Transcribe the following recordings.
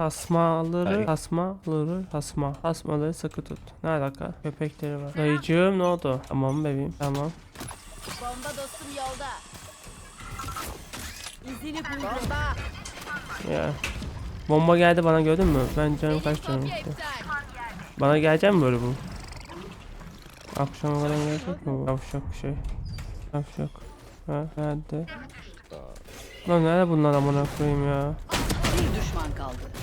Tasmaları, tasmaları, tasma. Tasmaları sıkı tut. Ne alaka? Köpekleri var. Dayıcığım ne oldu? Tamam bebeğim. Tamam. Bomba dostum yolda. İzini buldum. Bomba. Ya. Bomba geldi bana gördün mü? Ben canım kaç canım iptal. Bana gelecek mi böyle bu? Akşama kadar gelecek mi bu? Yavşak bir şey. Yavşak. Ha nerede? Lan nerede bunlar amına koyayım ya? Bir düşman kaldı.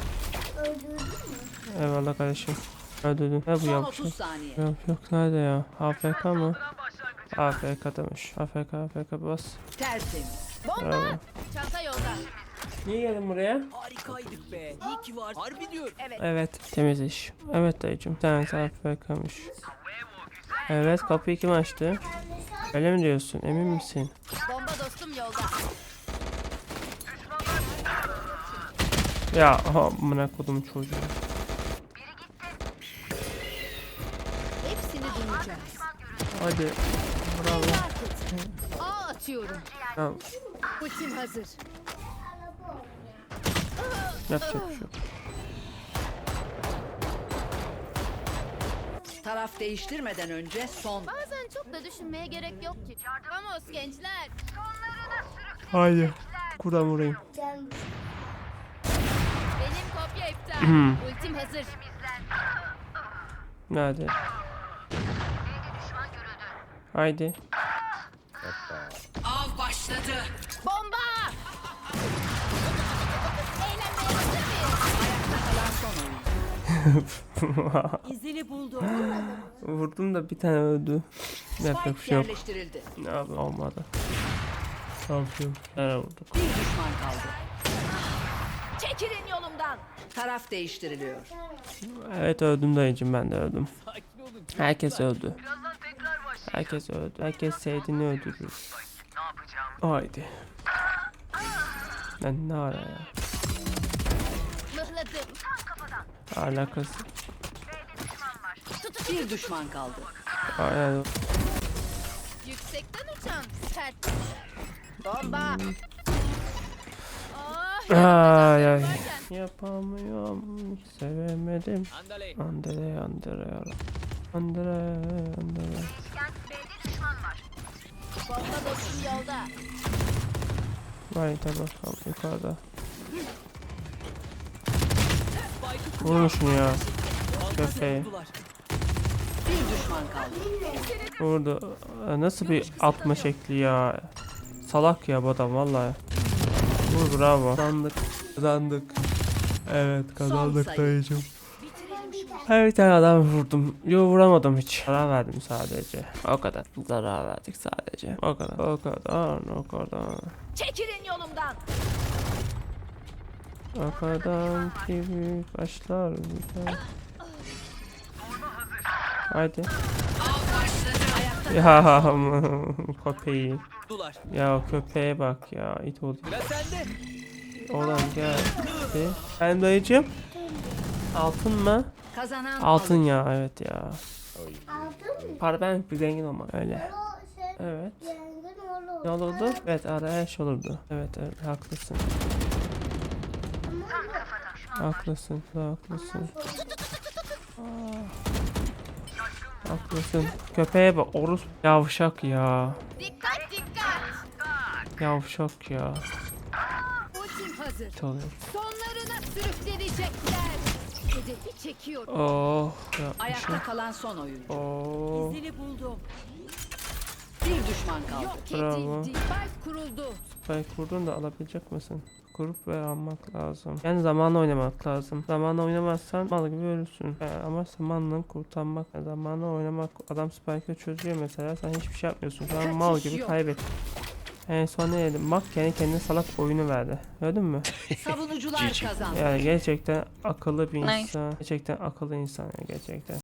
Eyvallah kardeşim. Öldürdün. Ne bu? 30 saniye. Yavşak nerede ya? AFK mı? AFK demiş. AFK AFK bas. Tertemiz. Bomba. Çanta yolda. Niye geldin buraya? Harikaydık be. İyi ki var. Harbi. Evet. Evet temiz iş. Evet dayıcım. Bir tanesi AFK'mış. Evet kapıyı kim açtı? Öyle mi diyorsun? Emin misin? Bomba dostum yolda. Ya amına kodum çocuğu. Hadi. Bravo. A atıyorum. Tamam. Ultim hazır. Yapacak bir şey yok. Taraf değiştirmeden önce son. Bazen çok da düşünmeye gerek yok ki. Vamos gençler. Hayır. Kuram vurayım. Benim kopya iptal. Hmm. Ultim hazır. Nerede? Haydi. Av başladı. Bomba. İzini buldum. Vurdum da bir tane öldü. Yapacak bir şey yok. Ne yapayım olmadı. Şampiyon. Nereye vurduk? Bir düşman kaldı. Çekilin yolumdan. Taraf değiştiriliyor. Evet öldüm dayıcım ben de öldüm. Herkes öldü. Herkes öldü. Herkes sevdiğini öldürür. Haydi. Ben ne ara ya? Alakası. Bir düşman kaldı. Aynen. Yüksekten uçan sert. Bomba. Oh, Ay ay. Yapamıyorum. Sevemedim. Andale. Andere andere andere andere. Bomba dostum yolda. Haydi bakalım yukarıda. Vurun şunu ya. vurdular. Bir düşman kaldı. Vurdu. Aa, Nasıl bir atma şekli ya. Salak ya bu adam vallahi. Vur bravo. Kazandık. Kazandık. Evet kazandık dayıcım. Her bir tane adam vurdum. Yo vuramadım hiç. Zarar verdim sadece. O kadar. Zarar verdik sadece. O kadar. O kadar. O kadar. Çekilin yolumdan. O kadar büyük başlar. Haydi. Ya köpeği. Ya köpeğe bak ya it oldu. Oğlan geldi. Ben dayıcım. Altın mı? Kazanan Altın ya evet ya. Para ben bir zengin olmak öyle. Evet. Ne olurdu? Evet ara her şey olurdu. Evet evet haklısın. Haklısın haklısın. Aa. Haklısın. Köpeğe bak orus yavşak ya. Dikkat dikkat. Yavşak ya. Ultim hazır. Oluyor. Sonlarına sürüklenecekler. Hedefi çekiyorum. Oh ya Ayakta kalan son oyun. Oh. İzini buldum. Bir düşman kaldı. Yok Bravo. edildi. Spike kuruldu. Spike kurdun da alabilecek misin? Kurup ve almak lazım. Yani zamanla oynamak lazım. Zamanla oynamazsan mal gibi ölürsün. Yani ama zamanla kurtarmak, yani zamanla oynamak. Adam Spike'ı çözüyor mesela. Sen hiçbir şey yapmıyorsun. An mal gibi yok. En son ne dedim? Bak kendi kendine salak oyunu verdi. Gördün mü? Savunucular kazandı. Yani gerçekten akıllı bir insan. Gerçekten akıllı insan ya gerçekten.